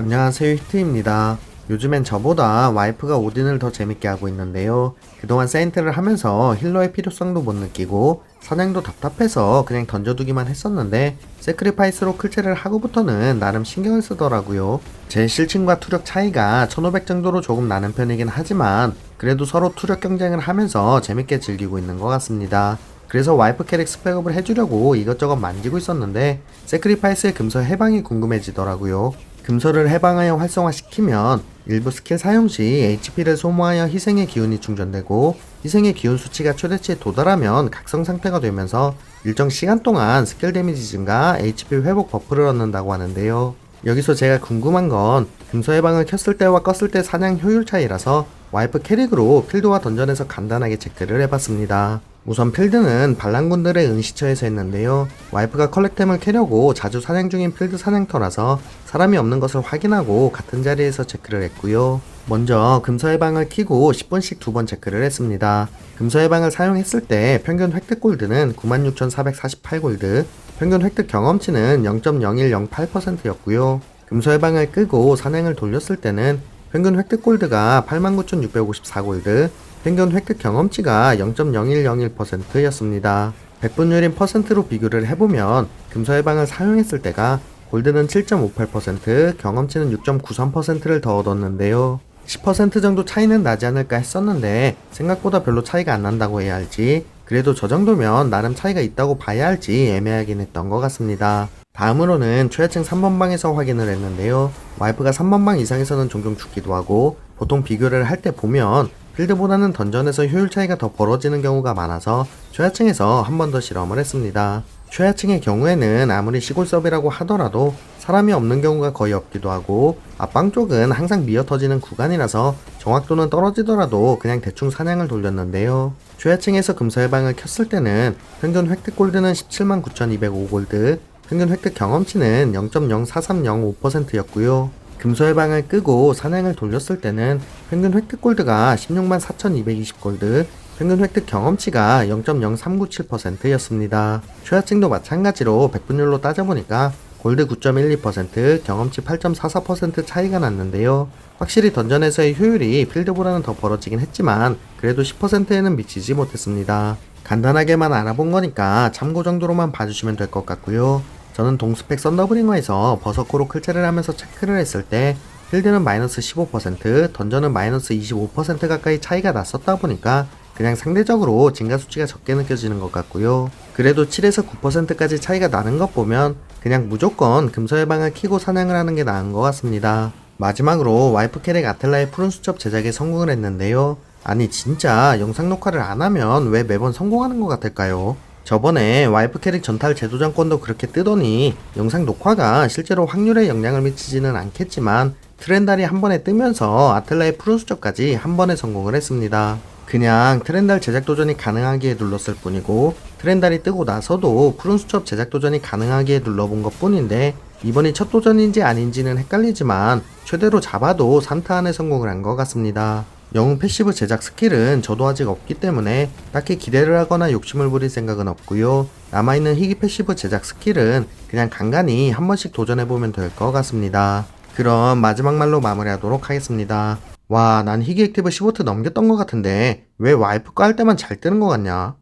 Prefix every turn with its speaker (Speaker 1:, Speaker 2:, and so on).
Speaker 1: 안녕하세요 히트입니다. 요즘엔 저보다 와이프가 오딘을 더 재밌게 하고 있는데요. 그동안 세인트를 하면서 힐러의 필요성도 못 느끼고 사냥도 답답해서 그냥 던져두기만 했었는데 세크리파이스로 클체를 하고부터는 나름 신경을 쓰더라고요. 제 실층과 투력 차이가 1500 정도로 조금 나는 편이긴 하지만 그래도 서로 투력 경쟁을 하면서 재밌게 즐기고 있는 것 같습니다. 그래서 와이프 캐릭 스펙업을 해주려고 이것저것 만지고 있었는데 세크리파이스의 금서 해방이 궁금해지더라고요. 금서를 해방하여 활성화시키면 일부 스킬 사용 시 HP를 소모하여 희생의 기운이 충전되고 희생의 기운 수치가 최대치에 도달하면 각성 상태가 되면서 일정 시간 동안 스킬 데미지 증가, HP 회복 버프를 얻는다고 하는데요. 여기서 제가 궁금한 건 금서 해방을 켰을 때와 껐을 때 사냥 효율 차이라서 와이프 캐릭으로 필드와 던전에서 간단하게 체크를 해봤습니다. 우선 필드는 반란군들의 은시처에서 했는데요. 와이프가 컬렉템을 캐려고 자주 사냥 중인 필드 사냥터라서 사람이 없는 것을 확인하고 같은 자리에서 체크를 했고요. 먼저 금서 해방을 키고 10분씩 두 번 체크를 했습니다. 금서 해방을 사용했을 때 평균 획득 골드는 96,448골드, 평균 획득 경험치는 0.0108%였고요. 금서 해방을 끄고 사냥을 돌렸을 때는 평균 획득 골드가 89,654골드, 평균 획득 경험치가 0.0101%였습니다. 백분율인 퍼센트로 비교를 해보면 금서 해방을 사용했을 때가 골드는 7.58%, 경험치는 6.93%를 더 얻었는데요. 10% 정도 차이는 나지 않을까 했었는데 생각보다 별로 차이가 안 난다고 해야 할지 그래도 저 정도면 나름 차이가 있다고 봐야 할지 애매하긴 했던 것 같습니다. 다음으로는 최하층 3번방에서 확인을 했는데요. 와이프가 3번방 이상에서는 종종 죽기도 하고 보통 비교를 할 때 보면 필드보다는 던전에서 효율 차이가 더 벌어지는 경우가 많아서 최하층에서 한 번 더 실험을 했습니다. 최하층의 경우에는 아무리 시골 서비라고 하더라도 사람이 없는 경우가 거의 없기도 하고 앞방 쪽은 항상 미어 터지는 구간이라서 정확도는 떨어지더라도 그냥 대충 사냥을 돌렸는데요. 최하층에서 금서 해방을 켰을 때는 평균 획득 골드는 179,205골드, 평균 획득 경험치는 0.04305%였고요. 금소 해방을 끄고 사냥을 돌렸을 때는 평균 획득 골드가 164,220 골드, 평균 획득 경험치가 0.0397%였습니다. 최하층도 마찬가지로 백분율로 따져보니까 골드 9.12%, 경험치 8.44% 차이가 났는데요. 확실히 던전에서의 효율이 필드보다는 더 벌어지긴 했지만 그래도 10%에는 미치지 못했습니다. 간단하게만 알아본 거니까 참고 정도로만 봐주시면 될 것 같고요. 저는 동스펙 썬더브링어에서 버서코로 클체를 하면서 체크를 했을 때 필드는 마이너스 15%, 던전은 마이너스 25% 가까이 차이가 났었다 보니까 그냥 상대적으로 증가 수치가 적게 느껴지는 것 같고요. 그래도 7에서 9%까지 차이가 나는 것 보면 그냥 무조건 금서 해방을 키고 사냥을 하는 게 나은 것 같습니다. 마지막으로 와이프 캐릭 아텔라의 푸른 수첩 제작에 성공을 했는데요. 아니 진짜 영상 녹화를 안 하면 왜 매번 성공하는 것 같을까요? 저번에 와이프 캐릭 전탈 제도장권도 그렇게 뜨더니 영상 녹화가 실제로 확률에 영향을 미치지는 않겠지만 트렌달이 한 번에 뜨면서 아틀라의 푸른 수첩까지 한 번에 성공을 했습니다. 그냥 트렌달 제작 도전이 가능하기에 눌렀을 뿐이고 트렌달이 뜨고 나서도 푸른 수첩 제작 도전이 가능하기에 눌러본 것 뿐인데 이번이 첫 도전인지 아닌지는 헷갈리지만 최대로 잡아도 3타 안에 성공을 한 것 같습니다. 영웅 패시브 제작 스킬은 저도 아직 없기 때문에 딱히 기대를 하거나 욕심을 부릴 생각은 없고요. 남아있는 희귀 패시브 제작 스킬은 그냥 간간히 한 번씩 도전해보면 될 것 같습니다. 그럼 마지막 말로 마무리하도록 하겠습니다. 와, 난 희귀 액티브 15트 넘겼던 것 같은데 왜 와이프 거할 때만 잘 뜨는 것 같냐?